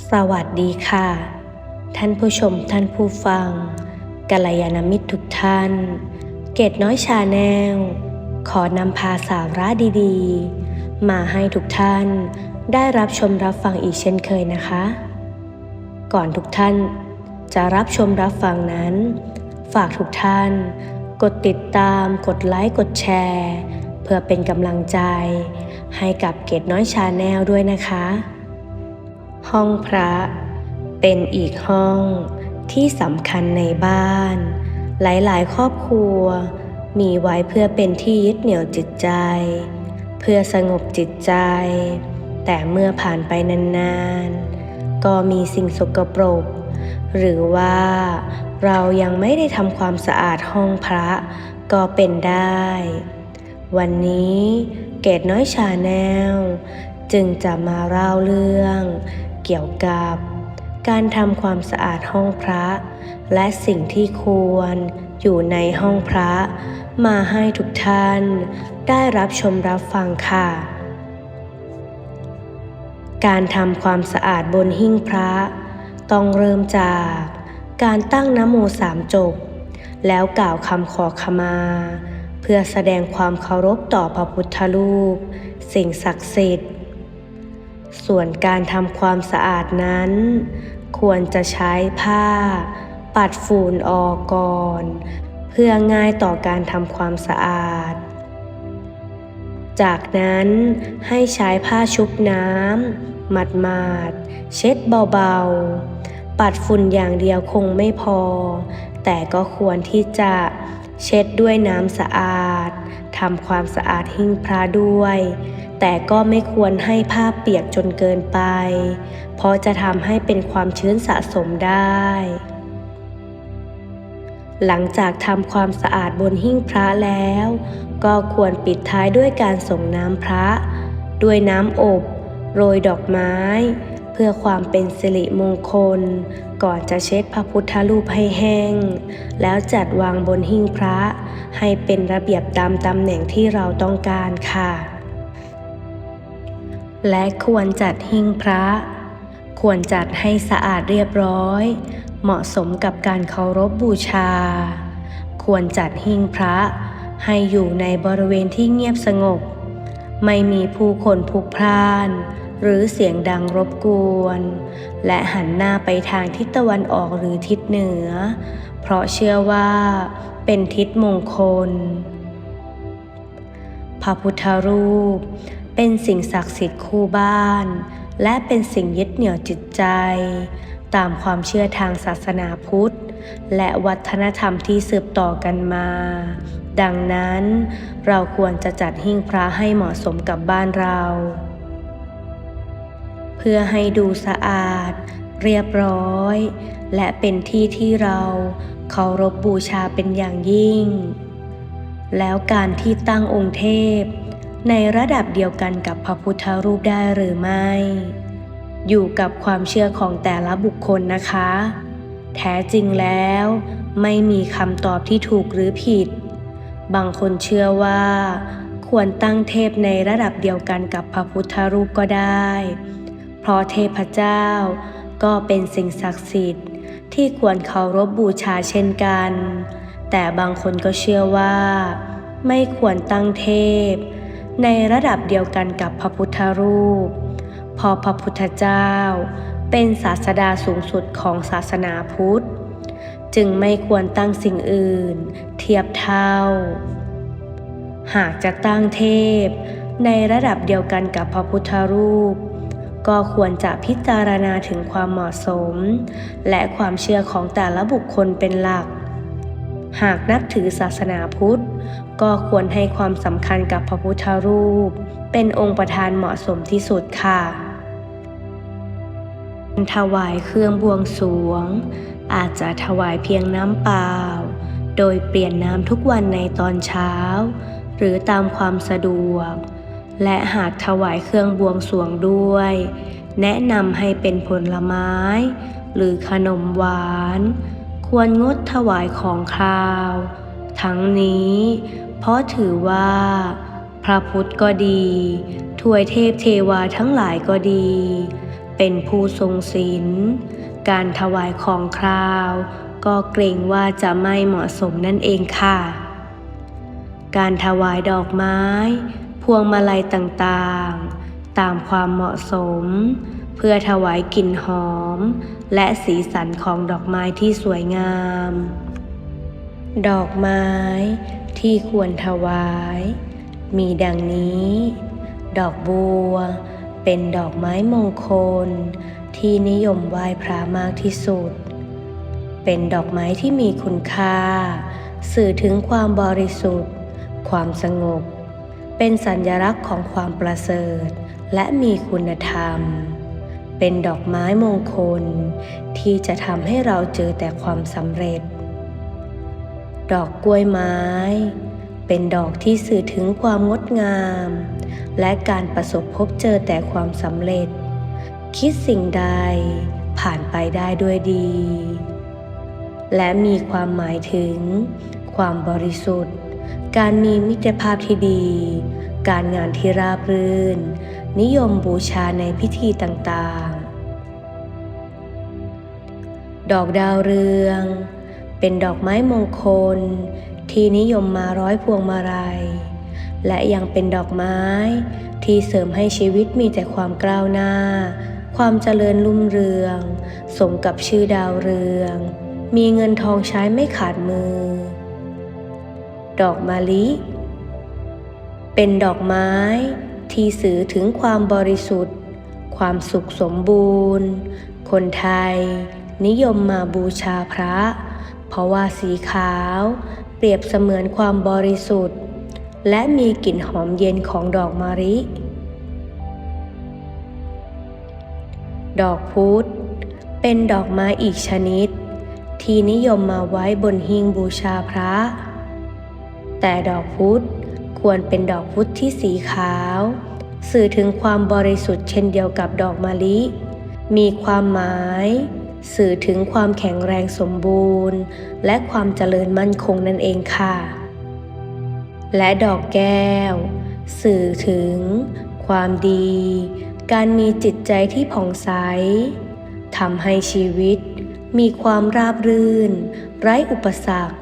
สวัสดีค่ะ ท่านผู้ชมท่านผู้ฟังกัลยาณมิตรทุกท่าน เกตน้อยชาแนล ขอนำพาสาระดีๆ มาให้ทุกท่านได้รับชมรับฟังอีกเช่นเคยนะคะ ก่อนทุกท่านจะรับชมรับฟังนั้น ฝากทุกท่าน กดติดตาม กดไลค์กดแชร์ เพื่อเป็นกำลังใจ ให้กับเกตน้อยชาแนลด้วยนะคะ ห้องพระ เป็นอีกห้องที่สำคัญในบ้าน หลายๆ ครอบครัว มีไว้เพื่อเป็นที่ยึดเหนี่ยวจิตใจ เพื่อสงบจิตใจ แต่เมื่อผ่านไปนานๆ ก็มีสิ่งสกปรก หรือว่าเรายังไม่ได้ทำความสะอาดห้องพระก็เป็นได้ วันนี้เกตน้อยชาแนลจึงจะมาเล่าเรื่อง เกี่ยวกับ การทำความสะอาดห้องพระ และสิ่งที่ควรอยู่ในห้องพระ มาให้ทุกท่าน ได้รับชมรับฟังค่ะ การทำความสะอาดบนหิ้งพระ ต้องเริ่มจากการตั้งนโมสามจบ แล้วกล่าวคำขอขมา เพื่อแสดงความเคารพต่อพระพุทธรูป สิ่งศักดิ์สิทธิ์ ส่วนการทำความสะอาดนั้น ควรจะใช้ผ้า ปัดฝุ่นออกก่อน เพื่อง่ายต่อการทำความสะอาด จากนั้นให้ใช้ผ้าชุบน้ำหมาดมาดๆเช็ดเบาๆ ปัดฝุ่นอย่างเดียวคงไม่พอ แต่ก็ควรที่จะ เช็ดด้วยน้ำสะอาดทำความสะอาดหิ้งพระด้วย แต่ก็ไม่ควรให้ผ้าเปียกจนเกินไป เพราะจะทำให้เป็นความชื้นสะสมได้ หลังจากทำความสะอาดบนหิ้งพระแล้ว ก็ควรปิดท้ายด้วยการส่งน้ำพระ ด้วยน้ำอบ โรยดอกไม้ เพื่อความเป็นสิริมงคล ก่อนจะเช็ดพระพุทธรูปให้แห้ง แล้วจัดวางบนหิ้งพระ ให้เป็นระเบียบตามตำแหน่งที่เราต้องการค่ะ และควรจัดหิ้งพระ ควรจัดให้สะอาดเรียบร้อย เหมาะสมกับการเคารพบูชา ควรจัดหิ้งพระ ให้อยู่ในบริเวณที่เงียบสงบ ไม่มีผู้คนพลุกพล่าน หรือเสียงดังรบกวน และหันหน้าไปทางทิศตะวันออกหรือทิศเหนือ เพราะเชื่อว่าเป็นทิศมงคล พระพุทธรูป เป็นสิ่งศักดิ์สิทธิ์คู่บ้าน และเป็นสิ่งยึดเหนี่ยวจิตใจ ตามความเชื่อทางศาสนาพุทธ และวัฒนธรรมที่สืบต่อกันมา ดังนั้นเราควรจะจัดหิ้งพระให้เหมาะสมกับบ้านเรา พื่อให้ดูสะอาด เรียบร้อย และเป็นที่ที่เราเคารพบบูชาเป็นอย่างยิ่ง แล้วการที่ตั้งองค์เทพ ในระดับเดียวกันกับพระพุทธรูปได้หรือไม่ อยู่กับความเชื่อของแต่ละบุคคลนะคะ แท้จริงแล้วไม่มีคำตอบที่ถูกหรือผิด บางคนเชื่อว่า ควรตั้งเทพในระดับเดียวกันกับพระพุทธรูปก็ได้ เพราะเทพเจ้าก็เป็นสิ่งศักดิ์สิทธิ์ที่ควรเคารพบูชาเช่นกัน แต่บางคนก็เชื่อว่า ไม่ควรตั้งเทพ ในระดับเดียวกันกับพระพุทธรูปเพราะพระพุทธเจ้า เป็นศาสดาสูงสุดของศาสนาพุทธ จึงไม่ควรตั้งสิ่งอื่น เทียบเท่า หากจะตั้งเทพ ในระดับเดียวกันกับพระพุทธรูป ก็ควรจะพิจารณาถึงความเหมาะสม และความเชื่อของแต่ละบุคคลเป็นหลัก หากนับถือศาสนาพุทธ ก็ควรให้ความสำคัญกับพระพุทธรูป เป็นองค์ประธานเหมาะสมที่สุดค่ะถวายเครื่องบวงสรวง อาจจะถวายเพียงน้ำเปล่า โดยเปลี่ยนน้ำทุกวันในตอนเช้า หรือตามความสะดวก และหากถวายเครื่องบวงสรวงด้วย แนะนำให้เป็นผลไม้ หรือขนมหวาน ควรงดถวายของคราว ทั้งนี้ เพราะถือว่า พระพุทธก็ดีถวยเทพเทวาทั้งหลายก็ดี เป็นผู้ทรงศีลการถวายของคราว ก็เกรงว่าจะไม่เหมาะสมนั่นเองค่ะ การถวายดอกไม้ พวงมาลัยต่างๆ ตามความเหมาะสม เพื่อถวายกลิ่นหอม และสีสันของดอกไม้ที่สวยงาม ดอกไม้ที่ควรถวาย มีดังนี้ ดอกบัว เป็นดอกไม้มงคล ที่นิยมไหว้พระมากที่สุด เป็นดอกไม้ที่มีคุณค่า สื่อถึงความบริสุทธิ์ ความสงบ เป็นสัญลักษณ์ของความประเสริฐ และมีคุณธรรม เป็นดอกไม้มงคล ที่จะทำให้เราเจอแต่ความสำเร็จ ดอกกล้วยไม้ เป็นดอกที่สื่อถึงความงดงาม และการประสบพบเจอแต่ความสำเร็จ คิดสิ่งใดผ่านไปได้ด้วยดี และมีความหมายถึง ความบริสุทธิ์ การมีมิตรภาพที่ดี การงานที่ราบรื่น นิยมบูชาในพิธีต่างๆ ดอกดาวเรือง เป็นดอกไม้มงคล ที่นิยมมาร้อยพวงมาลัย และยังเป็นดอกไม้ที่เสริมให้ชีวิตมีแต่ความกล้าวหน้า ความเจริญรุ่งเรือง สมกับชื่อดาวเรือง มีเงินทองใช้ไม่ขาดมือ ดอกมะลิ เป็นดอกไม้ที่สื่อถึงความบริสุทธิ์ ความสุขสมบูรณ์ คนไทย นิยมมาบูชาพระ เพราะว่าสีขาว เปรียบเสมือนความบริสุทธิ์ และมีกลิ่นหอมเย็นของดอกมะลิ ดอกพุธเป็นดอกไม้อีกชนิด ที่นิยมมาไว้บนหิ้งบูชาพระ แต่ดอกพุธควรเป็นดอกพุธที่สีขาว สื่อถึงความบริสุทธิ์เช่นเดียวกับดอกมะลิ มีความหมาย สื่อถึงความแข็งแรงสมบูรณ์ และความเจริญมั่นคงนั่นเองค่ะ และดอกแก้ว สื่อถึง ความดี การมีจิตใจที่ผ่องใสทำให้ชีวิต มีความราบรื่น ไร้อุปสรรค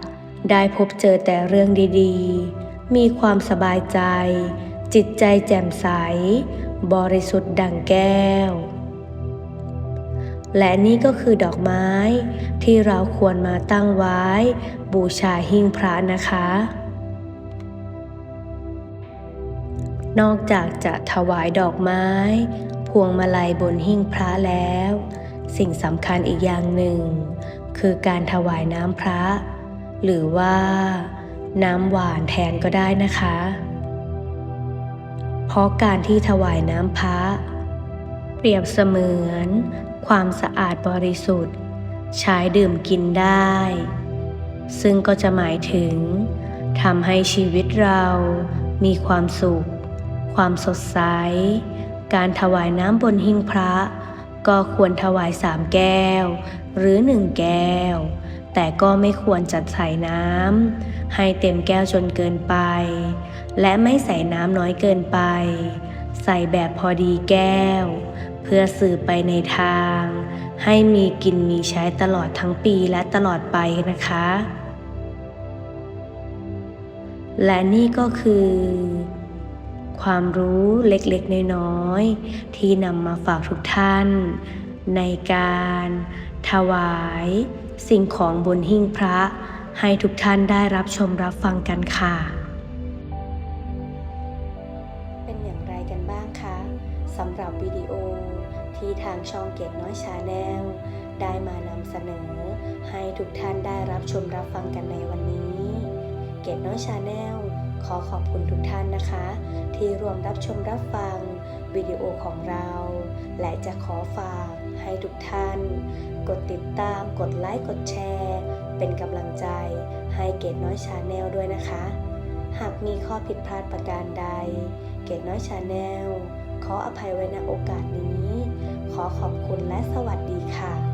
ได้พบเจอแต่เรื่องดีๆ มีความสบายใจ จิตใจแจ่มใส บริสุทธิ์ดังแก้ว และนี่ก็คือดอกไม้ที่เราควรมาตั้งไว้ บูชาหิ้งพระนะคะ นอกจากจะถวายดอกไม้ พวงมาลัยบนหิ้งพระแล้ว สิ่งสำคัญอีกอย่างหนึ่ง คือการถวายน้ำพระ หรือว่าน้ำหวานแทนก็ได้นะคะ เพราะการที่ถวายน้ำพระ เปรียบเสมือน ความสะอาดบริสุทธิ์ ใช้ดื่มกินได้ ซึ่งก็จะหมายถึงทำให้ชีวิตเรามีความสุข ความสดใส การถวายน้ำบนหิ้งพระ ก็ควรถวายสามแก้ว หรือหนึ่งแก้ว แต่ก็ไม่ควรจัดใส่น้ำให้เต็มแก้วจนเกินไป และไม่ใส่น้ำน้อยเกินไป ใส่แบบพอดีแก้ว เพื่อสื่อไปในทาง ให้มีกินมีใช้ตลอดทั้งปีและตลอดไปนะคะ และนี่ก็คือ ความรู้เล็กๆ น้อยๆ ที่นำมาฝากทุกท่าน ในการถวาย สิ่งของบนหิ้งพระ ให้ทุกท่านได้รับชมรับฟังกันค่ะ เป็นอย่างไรกันบ้างคะสำหรับวิดีโอที่ทางช่องเกตน้อยชาแนลได้มานำเสนอ ให้ทุกท่านได้รับชมรับฟังกันในวันนี้ เกตน้อยชาแนลขอขอบคุณทุกท่านนะคะ ที่ร่วมรับชมรับฟังวิดีโอของเรา และจะขอฝากให้ทุกท่าน กดติดตาม กดไลค์ กดแชร์ เป็นกำลังใจ ให้เกดน้อยชาแนลด้วยนะคะ หากมีข้อผิดพลาดประการใด เกดน้อยชาแนลขออภัยไว้ณโอกาสนี้ ขอขอบคุณและสวัสดีค่ะ